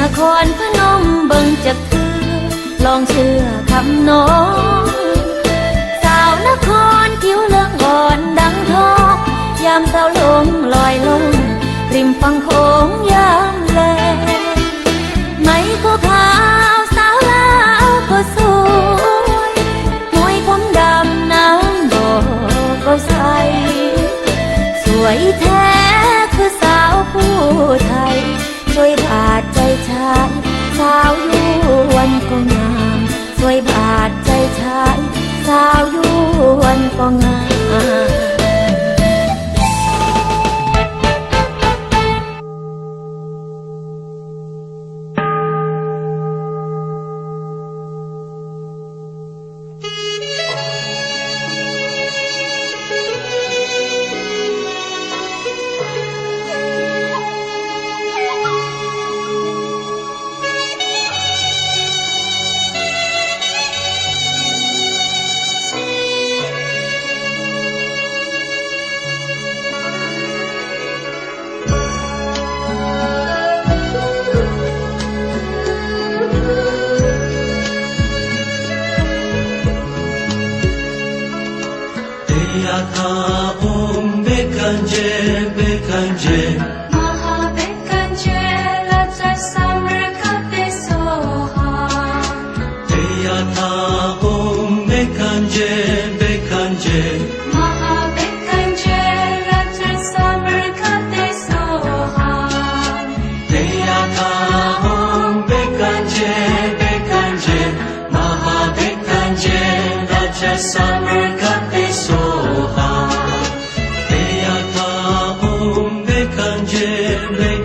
นครพนมเบิ่งจะคือลองเชื่อคำน้องสาวนครผิวเลืองอ่อนดังทองยามเสาลงลอยลง ริมฟังโขงยามแลไม่ก็ขาวสาวลาวก็สวยมวยผมดำน้ำบ่ก็ใสสวยแท้ วน ก็งาม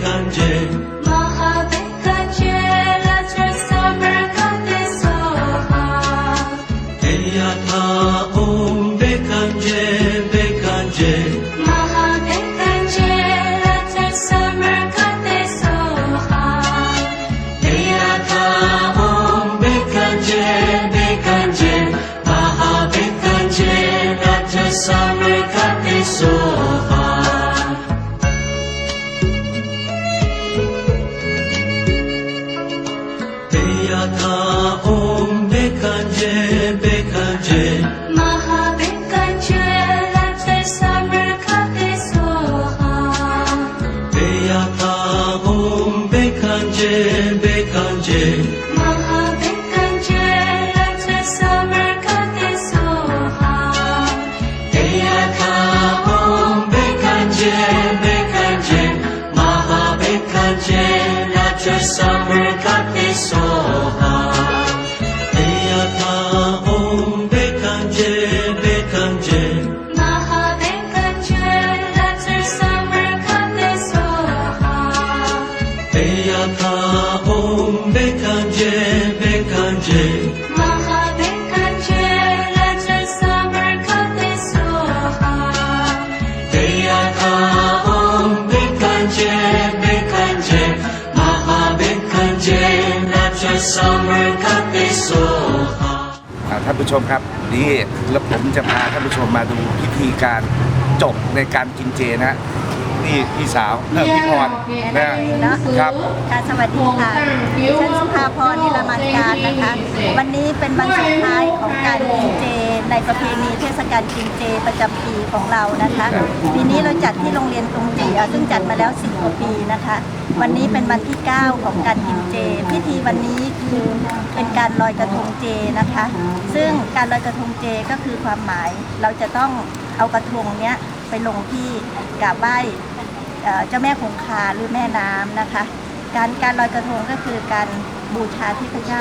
感觉 ท่านผู้ชมครับนี่แล้วผมจะพาท่านผู้ชมมาดูพิธีการจบในการกินเจนะ ฮะนี่พี่สาวเออพี่พรนะครับค่ะสวัสดีค่ะฉันสุภาพรนิรมันการนะคะ วันนี้เป็นวันสุดท้ายของการกินเจ ในประเพณีเทศกาลกินเจประจำปีของเรานะคะปีนี้เราจัดที่โรงเรียนกรุงศรีอะซึ่งจัดมาแล้ว10กว่าปีนะคะ วันนี้เป็นวันที่ 9 ของการกินเจ พิธีวันนี้คือเป็นการลอยกระทงเจนะคะ ซึ่งการลอยกระทงเจก็คือความหมายเราจะต้องเอากระทงเนี้ย ไปลงที่กราบไหว้เจ้าแม่คงคาหรือแม่น้ำนะคะ การการลอยกระทงก็คือการบูชาที่พระเจ้า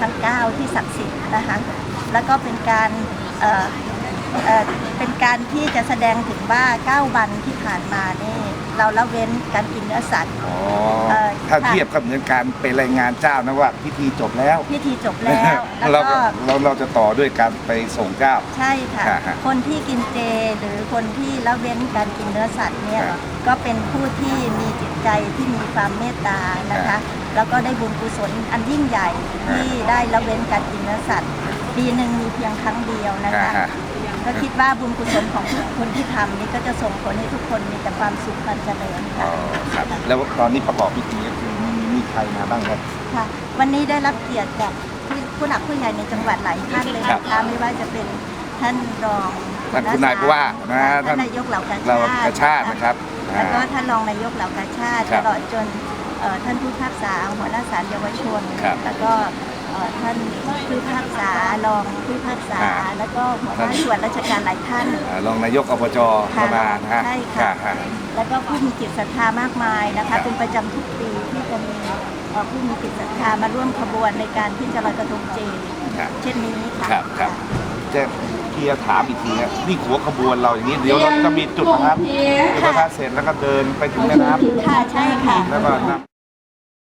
ทั้งเก้าที่ศักดิ์สิทธิ์นะคะแล้วก็เป็นการเเเป็นการที่จะแสดงถึงว่าเก้าวันที่ผ่านมานี่ เราละเว้นการกินเนื้อสัตว์ อ๋อเอ่อ ถ้าค่ะเทียบกับเหมือนการไปรายงานเจ้านะว่าพิธีจบแล้วพิธีจบแล้วเราแล้วก็ก็เราเราจะต่อด้วยการไปส่งเจ้า ใช่ค่ะ อ่าฮะคนที่กินเจหรือคนที่ละเว้นการกินเนื้อสัตว์เนี่ยครับก็เป็นผู้ที่มีจิตใจที่มีความเมตตานะครัคะบแล้วก็ได้บุญกุศลอันยิ่งใหญ่ที่ได้ละเว้นการกินเนื้อสัตว์ ปีหนึ่งมีเพียงครั้งเดียวนะคะ อ่าฮะ ก็คิดว่าบุญกุศลของทุกคนที่ทำนี้ก็จะส่งผลให้ทุกคนมีแต่ความสุขความเจริญอ๋ค่ะ อครับแล้วตอนนี้ประกอบพิธีก็คือมีมีใครมาบ้างครับ ค่ะ วันนี้ได้รับเกียรติจากที่ผู้หลักผู้ใหญ่ในจังหวัดหลายท่านเลยนะคะไม่ว่าจะเป็นท่านรองท่านคุณนายผู้ว่านะท่านนายกเหล่ากาชาติเรากระชาตินะครับแล้วก็อ่าท่านรองนายกเหล่ากาชาติครัตบลอดจนเอ่อท่านผู้พิพากษาหัวหน้าศาลเยาวชน ครับแล้วก็ เอ่อท่านผู้พิพากษารองผู้พิพากษา อ่าแล้วก็หัวหน้าส่วนราชการหลายท่าน อ่ารองนายกอบจค่ะก็มานะฮะใช่ค่ะค่ะแล้วก็ผู้มีจิตศรัทธามากมายนะครัคะ บ เป็นประจำทุกปีที่จะมีเอ่อผู้มีจิตศรัทธามาร่วมขบวนในการที่จะลอยกระทงเจครับเช่นนี้ค่ะครับครับ จะพี่จะถามอีกทีครับนี่หัวขบวนเราอย่างนี้เดี๋ยวเราจะมีจุดนะครับจุดประทัดเสร็จแล้วก็เดินไปถึงแม่น้ำค่ะใช่ค่ะแล้วก็นับ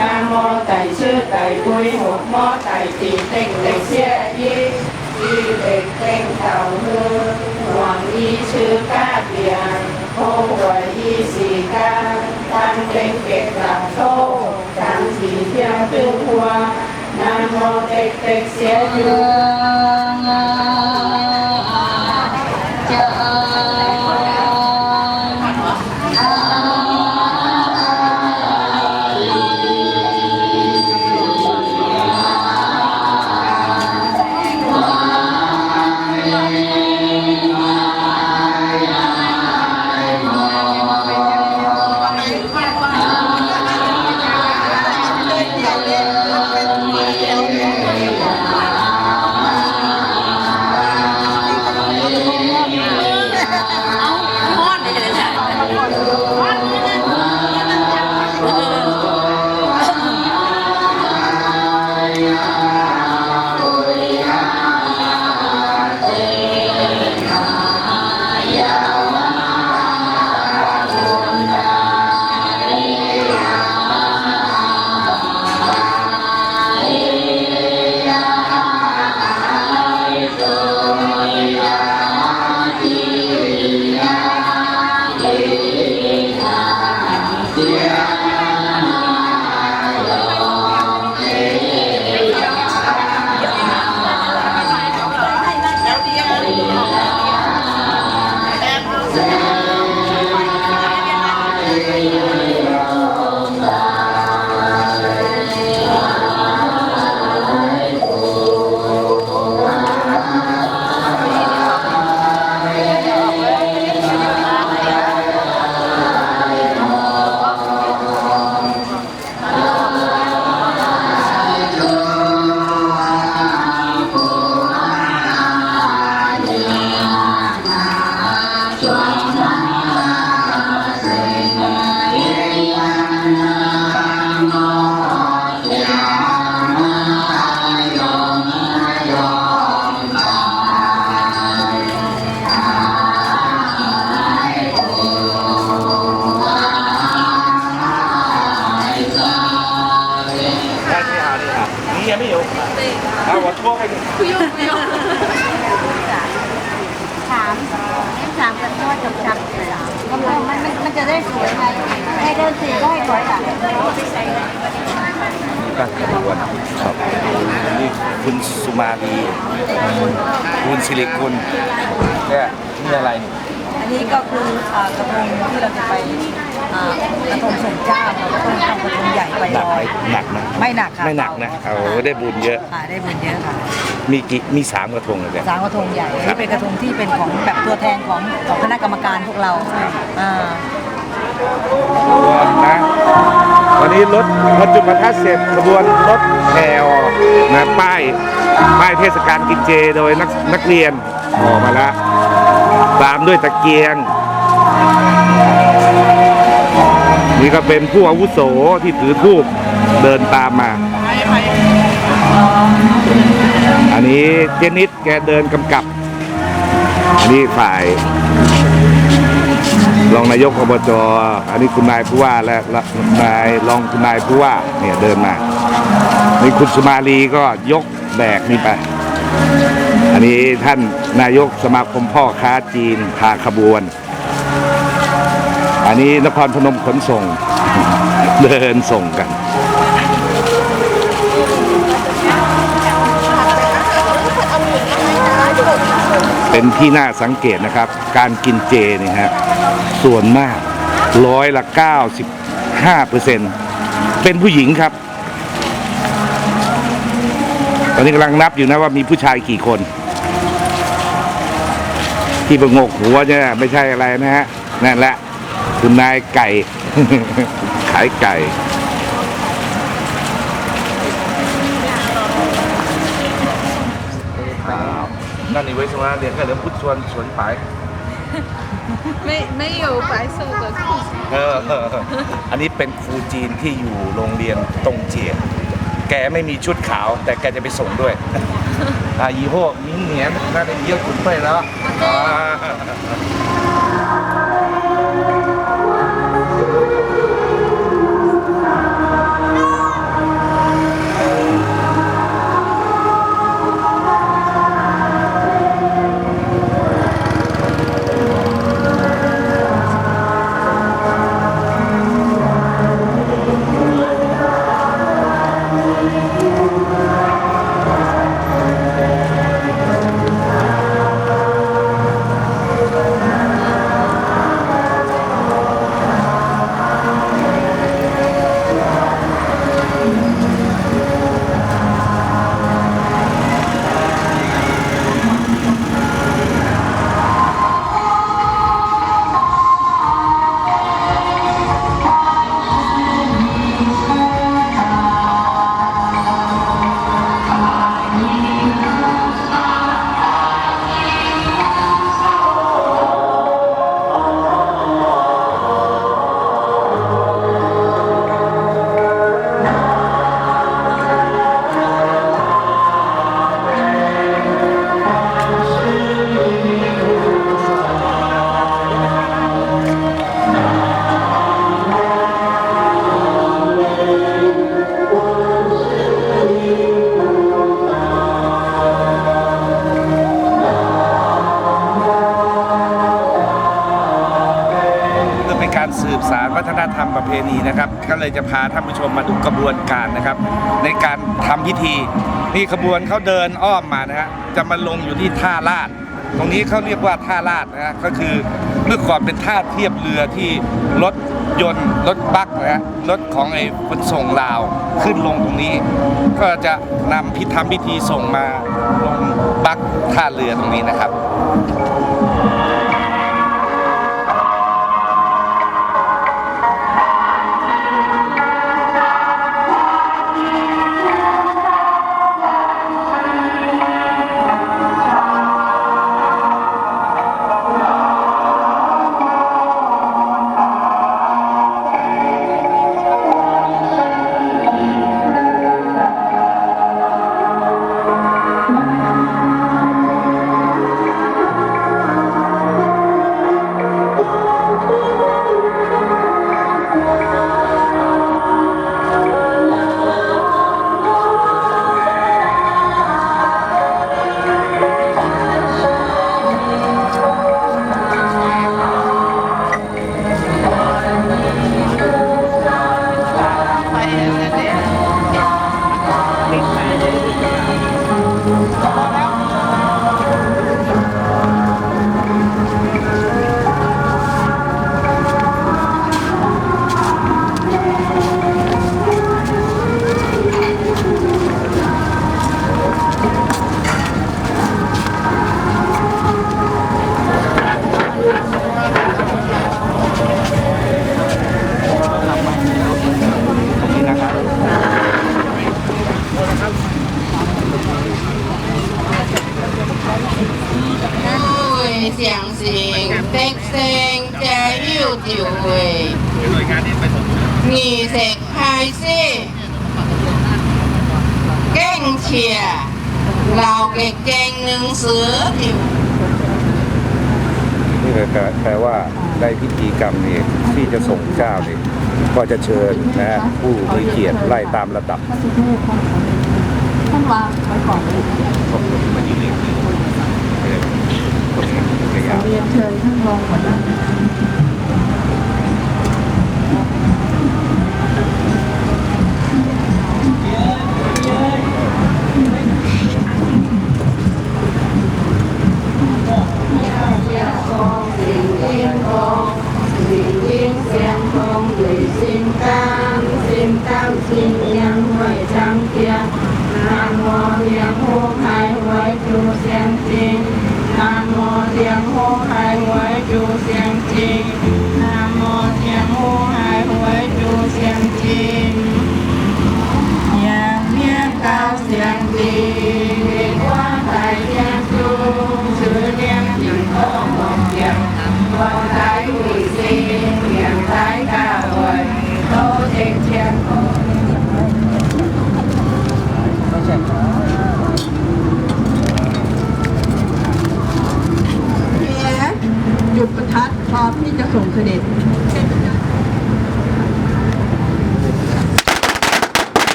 นามโมไต่ชื่อไต่ปุยหกมอไต่ตีเต่งเต่เสียยี่อีเด็กเต่งเต่าเฮือหวังอีชื่อก้าเบียงโคหัวอีสี่ก้าตั้งเต่งเก็บหลับโตตั้งสีเที่ยงตึ้งหัวนามโมเต็กเต็กเสียเยืองจะ หัวทั่วไปดิถามถามกันก็จบจับก็มันมันมันจะได้สวยไงให้เดินสี่ก็ให้ถอยหลังตั้งขบวนครับนี่คุณสุมาลีคุณสิริกุลเนี่ยนี่อะไรนี่อันนี้ก็คืออ่ากระทงที่เราจะไป อ่ากระทงส่งเจ้าเราก็ต้องทำกระทงใหญ่ไปหนักลไหมอยหนักนะไม่หนักค่ะไม่หนักนะเอาได้บุญเยอะค่ะได้บุญเยอะค่ะมีกี่มีสามกระทงเลยเนี่ย สามกระทงใหญ่ครับนี่เป็นกระทงที่เป็นของแบบตัวแทนของของคณะกรรมการพวกเราอ่า ขบวนนะวันนี้รถรถจุดประทัดเสร็จขบวนรถแถวนะป้ายป้ายเทศกาลกินเจโดยนักนักเรียนออกมาแล้วตามด้วยตะเกียง นี่ก็เป็นผู้อาวุโสที่ถือทูบเดินตามมา อันนี้เจนิดแกเดินกำกับ อันนี้ฝ่ายรองนายกอบจอันนี้คุณนายผู้ว่าและนายรองคุณนายผู้ว่าเนี่ยเดินมา นี่คุณสุมาลีก็ยกแบกนี่ไป อันนี้ท่านนายกสมาคมพ่อค้าจีนพาขบวน อันนี้นครพนมขนส่ง เดินส่งกันเป็นที่น่าสังเกตนะครับ การกินเจเนี่ยฮะส่วนมากร้อยละ 95เปอร์เซ็นต์เป็นผู้หญิงครับ ตอนนี้กำลังนับอยู่นะว่ามีผู้ชายกี่คน ที่ประงกหัวเนี่ยไม่ใช่อะไรนะฮะ นั่นแหละ คุณนายไก่ ขายไก่ 那你为什么两个人不穿纯白？没没有白色的裤子。 เออ อันนี้เป็นครูจีนที่อยู่โรงเรียนตงเจียน แกไม่มีชุดขาว แต่แกจะไปส่งด้วย อ่า以后明年那你要准备了啊เพื่ บสารวัฒนธรรมประเพณีนะครับ ก็เลยจะพาท่านผู้ชมมาดูกระบวนการนะครับ ในการทำพิธีนี่ขบวนเขาเดินอ้อมมานะฮะจะมาลงอยู่ที่ท่าลาดตรงนี้เขาเรียกว่าท่าลาดนะฮะก็คือเมื่อก่อนเป็นท่าเทียบเรือที่รถยนต์รถบัสนะฮะรถของไอ้ขนส่งลาวขึ้นลงตรงนี้ ก็จะนำพิธีทำพิธีส่งมาลงบัสท่าเรือตรงนี้นะครับ มีเสกพายซี่เก้งเชียเราเก่งเหนึ่งเสือนี่แปลแปลว่าได้พิธีกรรมนี่ที่จะส่งเจ้านี่ก็จะเชิญนะผู้มีเกียรติไล่ตามระดับท่านวาไว้ก่อนดีเลยเรียนเชิญท่านรองหัวหน้า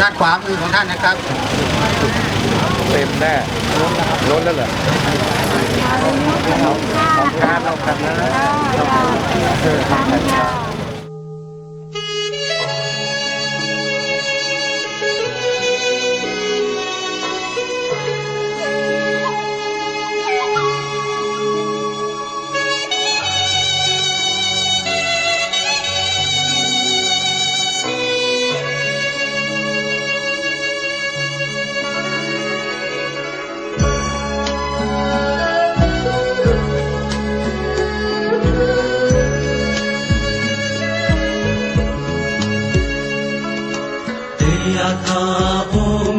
ด้านขวามือของท่านนะครับ เต็มแน่ล้นแล้วเหรอของการเรากันนะเออทำกันค รับ Deyaka om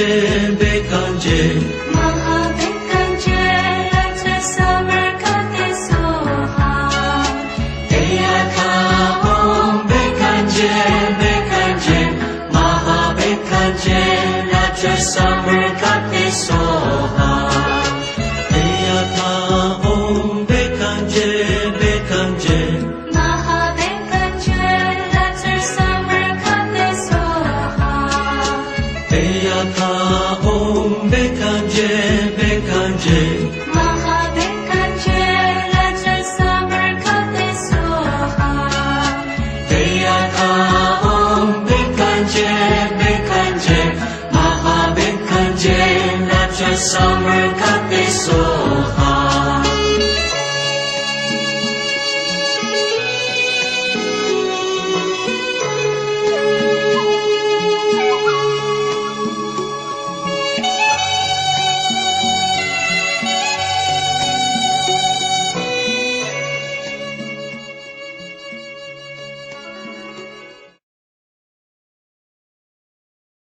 Yeah.